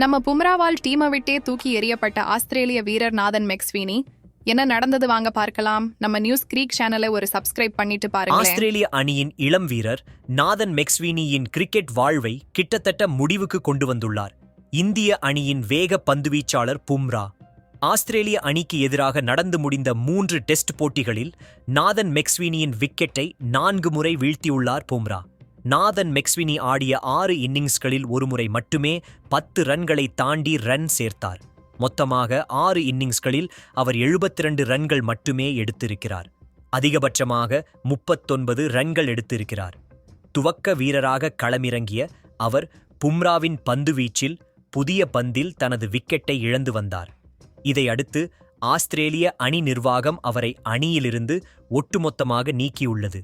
நம்ம பும்ராவால் டீமை விட்டே தூக்கி எறியப்பட்ட ஆஸ்திரேலிய வீரர் நாதன் மெக்ஸ்வீனி. என்ன நடந்தது வாங்க பார்க்கலாம். நம்ம நியூஸ் கிரீக் சேனலை ஒரு சப்ஸ்கிரைப் பண்ணிட்டு பாருங்க ஆஸ்திரேலிய அணியின் இளம் வீரர் நாதன் மெக்ஸ்வீனியின் கிரிக்கெட் வாழ்வை கிட்டத்தட்ட முடிவுக்கு கொண்டு வந்துள்ளார். இந்திய அணியின் வேக பந்துவீச்சாளர் பும்ரா. ஆஸ்திரேலிய அணிக்கு எதிராக நடந்து முடிந்த மூன்று டெஸ்ட் போட்டிகளில் நாதன் மெக்ஸ்வீனியின் விக்கெட்டை நான்கு முறை வீழ்த்தியுள்ளார் பும்ரா. நாதன் மெக்ஸ்வினி ஆடிய ஆறு இன்னிங்ஸ்களில் ஒருமுறை மட்டுமே பத்து ரன்களை தாண்டி ரன் சேர்த்தார். மொத்தமாக ஆறு இன்னிங்ஸ்களில் அவர் 72 ரன்கள் மட்டுமே எடுத்திருக்கிறார். அதிகபட்சமாக முப்பத்தொன்பது ரன்கள் எடுத்திருக்கிறார். துவக்க வீரராக களமிறங்கிய அவர் பும்ராவின் பந்து வீச்சில் புதிய பந்தில் தனது விக்கெட்டை இழந்து வந்தார். இதையடுத்து ஆஸ்திரேலிய அணி நிர்வாகம் அவரை அணியிலிருந்து ஒட்டுமொத்தமாக நீக்கியுள்ளது.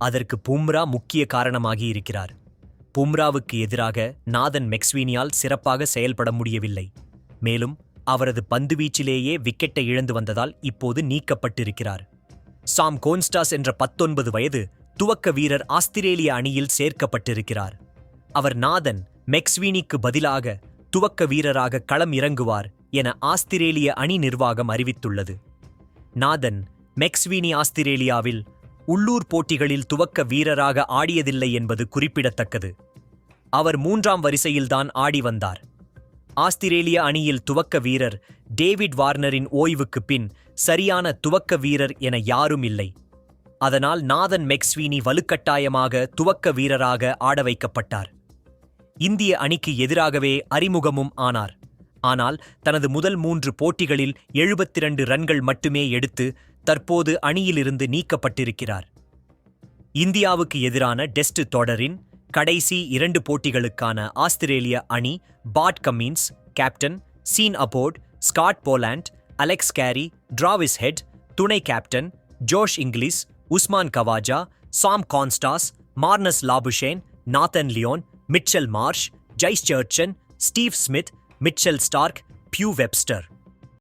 அதற்கு பும்ரா முக்கிய காரணமாகி இருக்கிறார். பும்ராவுக்கு எதிராக நாதன் மெக்ஸ்வீனியால் சிறப்பாக செயல்பட முடியவில்லை. மேலும் அவரது பந்துவீச்சிலேயே விக்கெட்டை இழந்து வந்ததால் இப்போது நீக்கப்பட்டிருக்கிறார். சாம் கோன்ஸ்டாஸ் என்ற பத்தொன்பது வயது துவக்க வீரர் ஆஸ்திரேலிய அணியில் சேர்க்கப்பட்டிருக்கிறார். அவர் நாதன் மெக்ஸ்வீனிக்கு பதிலாக துவக்க வீரராக களம் இறங்குவார் என ஆஸ்திரேலிய அணி நிர்வாகம் அறிவித்துள்ளது. நாதன் மெக்ஸ்வீனி ஆஸ்திரேலியாவில் உள்ளூர் போட்டிகளில் துவக்க வீரராக ஆடியதில்லை என்பது குறிப்பிடத்தக்கது. அவர் மூன்றாம் வரிசையில்தான் ஆடி வந்தார். ஆஸ்திரேலிய அணியில் துவக்க வீரர் டேவிட் வார்னரின் ஓய்வுக்குப் பின் சரியான துவக்க வீரர் என யாரும் இல்லை. அதனால் நாதன் மெக்ஸ்வீனி வலுக்கட்டாயமாக துவக்க வீரராக ஆட வைக்கப்பட்டார். இந்திய அணிக்கு எதிராகவே அறிமுகமும் ஆனார். ஆனால் தனது முதல் மூன்று போட்டிகளில் 72 ரன்கள் மட்டுமே எடுத்து தற்போது அணியிலிருந்து நீக்கப்பட்டிருக்கிறார். இந்தியாவுக்கு எதிரான டெஸ்ட் தொடரின் கடைசி இரண்டு போட்டிகளுக்கான ஆஸ்திரேலிய அணி Pat Cummins captain Sean Abbott Scott Boland Alex Carey Travis Head துணை captain Josh Inglis Usman Khawaja Sam Konstas Marnus Labuschagne Nathan Lyon Mitchell Marsh Jhye Richardson Steve Smith Mitchell Starc Beau Webster.